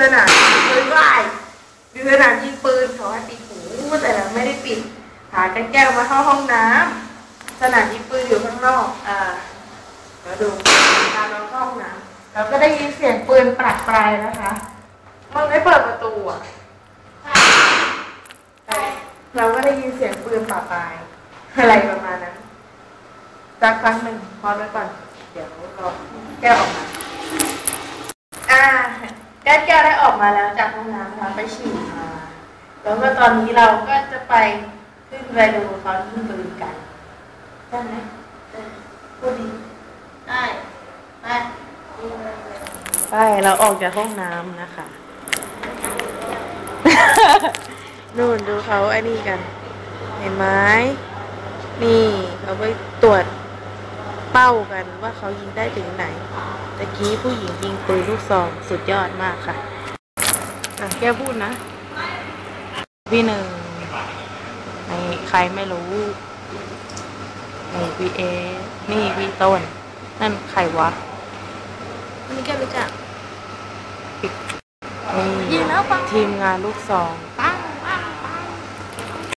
สนามยิงปืนไหวดูสนามยิงปืนเขาให้ปิดหูแต่เราไม่ได้ปิด หากันแก้วมาเข้าห้องน้ำสนามยิงปืนอยู่ข้างนอกอ่าเดี๋ยวดูตามเราเข้าห้องน้ำเราก็ได้ยินเสียงปืนปรักปรายนะคะมันไม่เปิดประตูอะเราก็ได้ยินเสียงปืนปราปรายอะไรประมาณนั้นสักครั้งหนึ่งพอไว้ก่อน เดี๋ยวเราแก้วออกมา ก้วแก้วได้ออกมาแล้วจากห้องน้ำนะคะไปฉี่มาแล้วก็ตอนนี้เราก็จะไปขึ้นไปดูเขายิงปืนกันใช่ไหมพูดดีได้ไปไปเราออกจากห้องน้ำนะคะนู่นดูเขาไอ้นี่กัน เห็นไหมนี่เขาไปตรวจ เป้ากันว่าเขายิงได้ถึงไหนตะกี้ผู้หญิงยิงปืนลูกซองสุดยอดมากค่ะอะแกพูดนะพี่หนึ่งในใครไม่รู้นี่พี่เอนี่พี่ต้น นั่นใครวะอันนี้แกรู้จักนี่ยิงแล้วปังทีมงานลูกซอง